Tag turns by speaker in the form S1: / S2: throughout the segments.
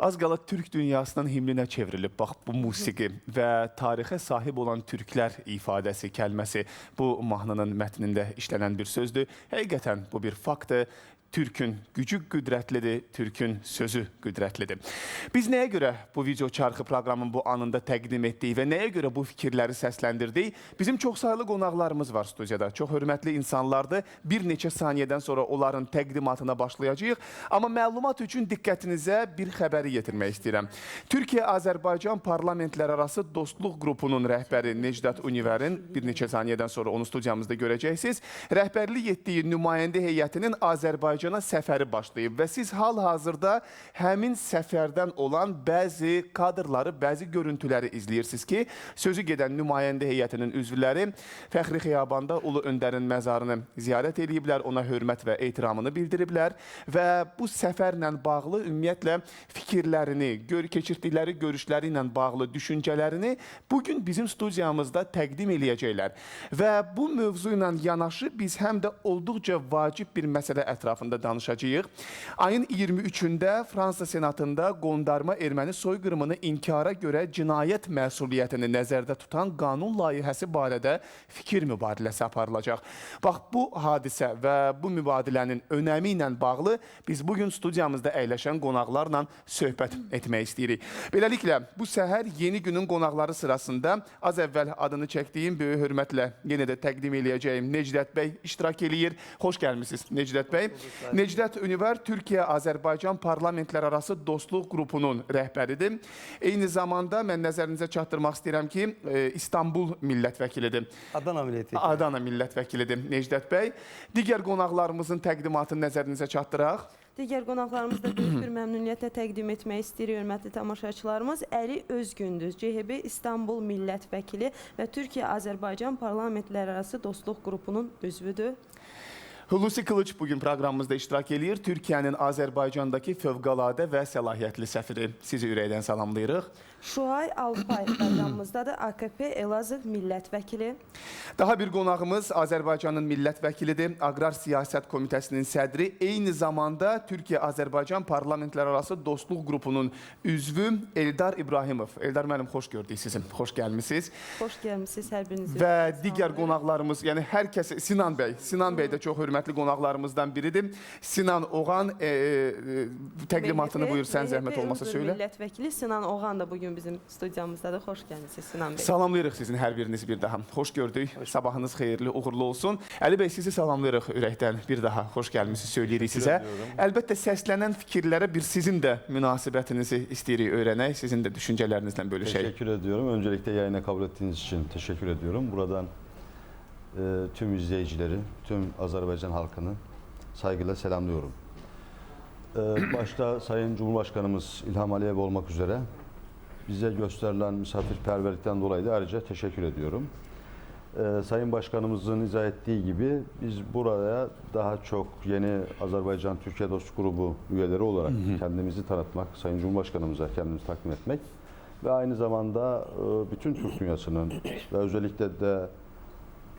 S1: Az qala türk dünyasının himninə çevrilib bax bu musiqi və tarixə sahib olan türklər ifadəsi, kəlməsi bu mahnının mətnində işlənən bir sözdür. Həqiqətən bu bir faktdır. Türkün gücü qüdrətlidir, Türkün sözü qüdrətlidir. Biz nəyə görə bu video çarxı proqramın bu anında təqdim etdik və nəyə görə bu fikirləri səsləndirdik? Bizim çoxsaylı qonaqlarımız var studiyada. Çox hörmətli insanlardır. Bir neçə saniyədən sonra onların təqdimatına başlayacağıq. Amma məlumat üçün diqqətinizə bir xəbəri yetirmək istəyirəm. Türkiyə-Azərbaycan parlamentlərarası dostluq qrupunun rəhbəri Necdat Univerin bir neçə saniyədən sonra onu studiyamızda görəcəksiniz. Rəhbərlik etdiyi nümayəndə heyətinin Azərbaycana səfəri başlayıb və siz hal-hazırda həmin səfərdən olan bəzi kadrları, bəzi görüntüləri izləyirsiniz ki, sözü gedən nümayəndə heyətinin üzvləri Fəxri Xiyabanda Ulu Öndərin məzarını ziyarət ediblər, ona hörmət və ehtiramını bildiriblər və bu səfərlə bağlı ümumiyyətlə fikirlərini, gör keçirdikləri görüşləri ilə bağlı düşüncələrini bu gün bizim studiyamızda təqdim eləyəcəklər. Və bu mövzu ilə yanaşı biz həm də olduqca vacib bir məsələ ətrafında danışacağıq. Ayın 23-də Fransa Senatında qondarma erməni soyqırımını inkara görə cinayət məsuliyyətini nəzərdə tutan qanun layihəsi barədə fikir mübadiləsi aparılacaq. Bax bu hadisə və bu mübadilənin önəmi ilə bağlı biz bu gün studiyamızda əyləşən qonaqlarla söhbət etmək istəyirik. Beləliklə bu səhər yeni günün qonaqları sırasında az əvvəl adını çəkdiyim böyük hörmətlə yenə də təqdim eləyəcəyim Necdət bəy iştirak eləyir. Xoş gəlmisiniz Necdət bəy. Necdət Ünivər Türkiyə-Azərbaycan parlamentlərarası dostluq qrupunun rəhbəridir. Eyni zamanda mən nəzərinizə çatdırmaq istəyirəm ki, e, İstanbul millət vəkilidir.
S2: Adana milleti.
S1: Adana millət vəkilidir Necdət bəy. Digər qonaqlarımızın təqdimatını nəzərinizə çatdıraq.
S3: Digər qonaqlarımız da böyük bir məmnuniyyətlə təqdim etmək istəyir hörmətli tamaşaçılarımız. Əli Özgündüz, CHB İstanbul millət vəkili və Türkiyə-Azərbaycan parlamentlərarası dostluq qrupunun üzvüdür.
S1: Hulusi Kılıç bugün proqramımızda iştirak eləyir. Türkiyənin Azərbaycandakı fövqəladə və səlahiyyətli səfiri. Sizi ürəkdən salamlayırıq.
S3: Şuay Alpay proqramımızdadır. AKP Elazığ millət vəkili.
S1: Daha bir qonağımız Azərbaycanın millət vəkilidir. Aqrar Siyasət Komitəsinin sədri, eyni zamanda Türkiyə-Azərbaycan parlamentlərarası dostluq qrupunun üzvü Eldar İbrahimov. Eldar müəllim, xoş gördük sizi. Xoş gəlmisiniz.
S3: Xoş gəlmisiniz hər birinizi.
S1: Və digər qonaqlarımız, yəni hər kəs Sinan bəy, Sinan bəy də çox hörmətli qonaqlarımızdan biridir. Sinan Oğan e, e, təqdimatını
S3: MHP
S1: buyur sən zəhmət olmasa söylə.
S3: Millət vəkili Sinan Oğan da bugün bizim studiyamızdadır. Xoş gəlmisiniz Sinan bəy.
S1: Salamlayırıq sizin hər birinizi bir daha. Xoş gördük. Sabahınız xeyirli, uğurlu olsun. Əli bəy sizi salamlayırıq ürəkdən bir daha. Xoş gəlmisiniz söyləyirik sizə. Əlbəttə səslənən fikirlərə bir sizin də münasibətinizi istəyirik öyrənək. Sizin də düşüncələrinizlə bölüşək.
S4: Teşekkür ediyorum. Öncelikle yayına kabul ettiğiniz için teşekkür ediyorum. Buradan e, tüm izleyicileri, tüm Azerbaycan halkını saygıyla selamlıyorum. E, başta Sayın Cumhurbaşkanımız İlham Aliyev olmak üzere bize gösterilen misafirperverlikten dolayı da ayrıca teşekkür ediyorum. E, Sayın Başkanımızın izah ettiği gibi biz buraya daha çok yeni Azerbaycan Türkiye Dost Grubu üyeleri olarak kendimizi tanıtmak, Sayın Cumhurbaşkanımıza kendimizi takdim etmek ve aynı zamanda e, bütün Türk dünyasının ve özellikle de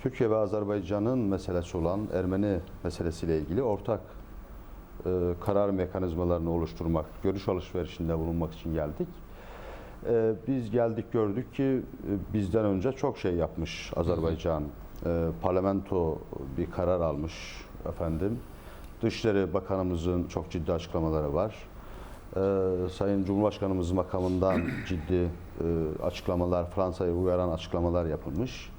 S4: Türkiye ve Azerbaycan'ın meselesi olan Ermeni meselesiyle ilgili ortak e, karar mekanizmalarını oluşturmak, görüş alışverişinde bulunmak için geldik. E, biz geldik gördük ki e, bizden önce çok şey yapmış Azerbaycan. E, parlamento bir karar almış efendim. Dışişleri Bakanımızın çok ciddi açıklamaları var. E, Sayın Cumhurbaşkanımız makamından ciddi e, açıklamalar, Fransa'yı uyaran açıklamalar yapılmış.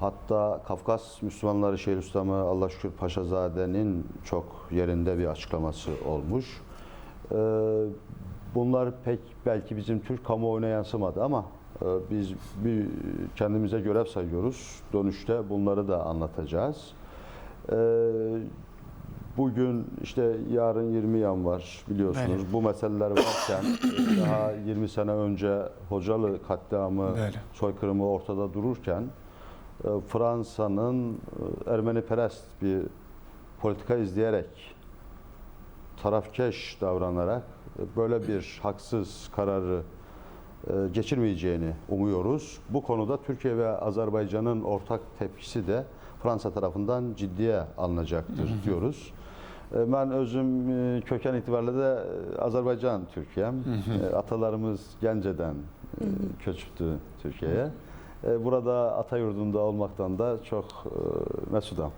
S4: Hatta Kafkas Müslümanları Şeyhülislam'ı Allah şükür Paşazade'nin çok yerinde bir açıklaması olmuş. Ee, bunlar pek belki bizim Türk kamuoyuna yansımadı ama e, biz bir kendimize görev sayıyoruz. Dönüşte bunları da anlatacağız. Ee, bugün işte yarın 20 yan var biliyorsunuz.
S1: Evet.
S4: Bu meseleler varken daha 20 sene önce Hocalı katliamı,
S1: Evet.
S4: soykırımı ortada dururken Fransa'nın e, Ermeniperest bir politika izleyerek tarafkeş davranarak e, böyle bir haksız kararı e, geçirmeyeceğini umuyoruz. Bu konuda Türkiye ve Azerbaycan'ın ortak tepkisi de Fransa tarafından ciddiye alınacaktır diyoruz. E, Mən özüm e, kökən itibarilə də e, Azərbaycan Türkiyəm. E, Atalarımız Gəncədən e, köçübdü Türkiyəyə. E, Burada ata yurdunda olmaqdan da çox e, məsudam.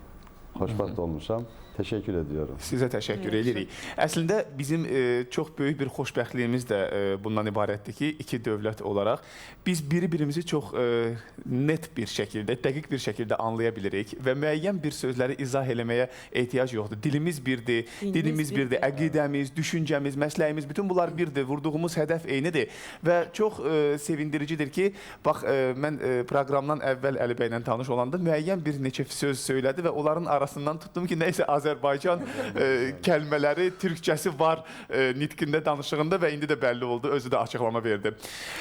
S4: Xoşbəxt olmuşam. Təşəkkür ediyorum.
S1: Sizə təşəkkür
S3: Yaxşı.
S1: edirik. Əslində bizim e, çox böyük bir xoşbəxtliyimiz də e, bundan ibarətdir ki, iki dövlət olaraq biz biri-birimizi çox e, net bir şəkildə, dəqiq bir şəkildə anlaya bilirik və müəyyən bir sözləri izah eləməyə ehtiyac yoxdur. Dilimiz birdir,
S3: Dinimiz
S1: dilimiz birdir,
S3: birdir.
S1: əqidəmiz, düşüncəmiz, məsləyimiz, bütün bunlar birdir. Vurduğumuz hədəf eynidir və çox e, sevindiricidir ki, bax e, mən e, proqramdan əvvəl Əli bəylə tanış olanda müəyyən bir neçə söz söylədi və onların arasından tutdum ki, nəyisə Azərbaycan e, kəlmələri, türkçəsi var e, nitqində, danışığında və indi də bəlli oldu, özü də açıqlama verdi.